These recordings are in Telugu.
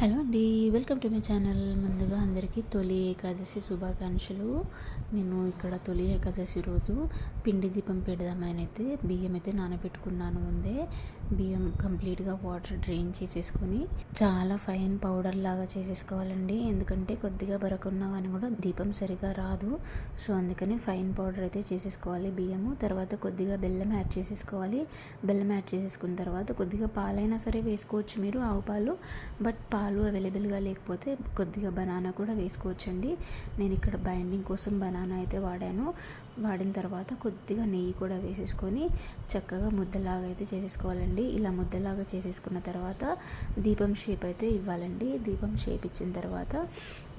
హలో అండి వెల్కమ్ టు మై ఛానల్. ముందుగా అందరికీ తొలి ఏకాదశి శుభాకాంక్షలు. నేను ఇక్కడ తొలి ఏకాదశి రోజు పిండి దీపం పెడదామని అయితే బియ్యం అయితే నానబెట్టుకున్నాను ముందే. బియ్యం కంప్లీట్గా వాటర్ డ్రైన్ చేసేసుకొని చాలా ఫైన్ పౌడర్ లాగా చేసేసుకోవాలండి. ఎందుకంటే కొద్దిగా బరకున్నా కానీ కూడా దీపం సరిగా రాదు. సో అందుకని ఫైన్ పౌడర్ అయితే చేసేసుకోవాలి బియ్యము. తర్వాత కొద్దిగా బెల్లం యాడ్ చేసేసుకోవాలి. బెల్లం యాడ్ చేసేసుకున్న తర్వాత కొద్దిగా పాలైనా సరే వేసుకోవచ్చు మీరు ఆవు పాలు. బట్ పాలు పాలు అవైలబుల్గా లేకపోతే కొద్దిగా బనానా కూడా వేసుకోవచ్చండి. నేను ఇక్కడ బైండింగ్ కోసం బనానా అయితే వాడాను. వాడిన తర్వాత కొద్దిగా నెయ్యి కూడా వేసేసుకొని చక్కగా ముద్దలాగా అయితే చేసేసుకోవాలండి. ఇలా ముద్దలాగా చేసేసుకున్న తర్వాత దీపం షేప్ అయితే ఇవ్వాలండి. దీపం షేప్ ఇచ్చిన తర్వాత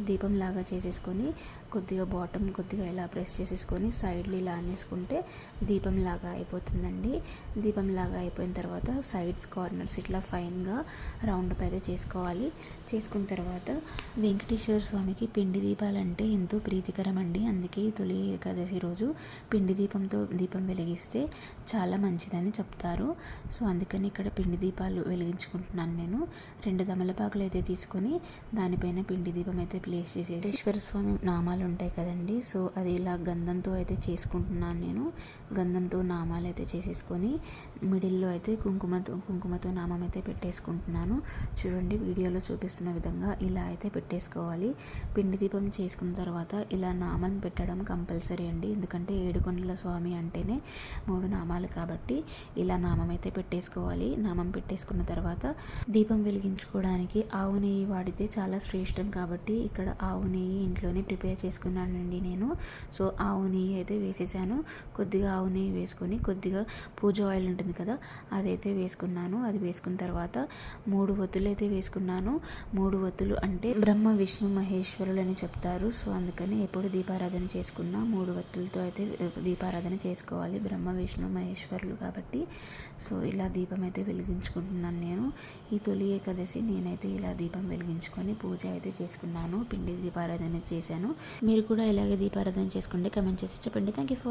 దీపం లాగా చేసేసుకొని కొద్దిగా బాటమ్ కొద్దిగా ఇలా ప్రెస్ చేసేసుకొని సైడ్లు ఇలా అనేసుకుంటే దీపం లాగా అయిపోతుందండి. దీపం లాగా అయిపోయిన తర్వాత సైడ్స్ కార్నర్స్ ఇట్లా ఫైన్గా రౌండ్ అయితే చేసుకోవాలి. చేసుకున్న తర్వాత వెంకటేశ్వర స్వామికి పిండి దీపాలంటే ఎంతో ప్రీతికరం అండి అందుకే తొలి ఏకాదశి రోజు పిండి దీపంతో దీపం వెలిగిస్తే చాలా మంచిదని చెప్తారు. సో అందుకని ఇక్కడ పిండి దీపాలు వెలిగించుకుంటున్నాను నేను. రెండు తమలపాకులు అయితే తీసుకొని దానిపైన పిండి దీపం అయితే ప్లేస్ చేసేసి ఈశ్వర స్వామి నామాలు ఉంటాయి కదండి. సో అది ఇలా గంధంతో అయితే చేసుకుంటున్నాను నేను. గంధంతో నామాలు అయితే చేసేసుకొని మిడిల్లో అయితే కుంకుమతో కుంకుమతో నామం అయితే పెట్టేసుకుంటున్నాను. చూడండి వీడియోలో చూపిస్తున్న విధంగా ఇలా అయితే పెట్టేసుకోవాలి. పిండి దీపం చేసుకున్న తర్వాత ఇలా నామం పెట్టడం కంపల్సరీ అండి. ఎందుకంటే ఏడుకొండల స్వామి అంటేనే మూడు నామాలు కాబట్టి ఇలా నామం అయితే పెట్టేసుకోవాలి. నామం పెట్టేసుకున్న తర్వాత దీపం వెలిగించుకోవడానికి ఆవు నెయ్యి వాడితే చాలా శ్రేష్టం కాబట్టి ఇక్కడ ఆవు నెయ్యి ఇంట్లోనే ప్రిపేర్ చేసుకున్నానండి నేను. సో ఆవు నెయ్యి అయితే వేసేసాను. కొద్దిగా ఆవు నెయ్యి వేసుకొని కొద్దిగా పూజ ఆయిల్ ఉంటుంది కదా అదైతే వేసుకున్నాను. అది వేసుకున్న తర్వాత మూడు ఒత్తులు అయితే వేసుకున్నాను. మూడు వత్తులు అంటే బ్రహ్మ విష్ణు మహేశ్వరులు అని చెప్తారు. సో అందుకని ఎప్పుడు దీపారాధన చేసుకున్నా మూడు వత్తులతో అయితే దీపారాధన చేసుకోవాలి. బ్రహ్మ విష్ణు మహేశ్వరులు కాబట్టి. సో ఇలా దీపం అయితే వెలిగించుకుంటున్నాను నేను. ఈ తొలి ఏకాదశి నేనైతే ఇలా దీపం వెలిగించుకొని పూజ అయితే చేసుకున్నాను. పిండి దీపారాధన చేశాను. మీరు కూడా ఇలాగే దీపారాధన చేసుకుంటే కమెంట్ చేసి చెప్పండి. Thank you for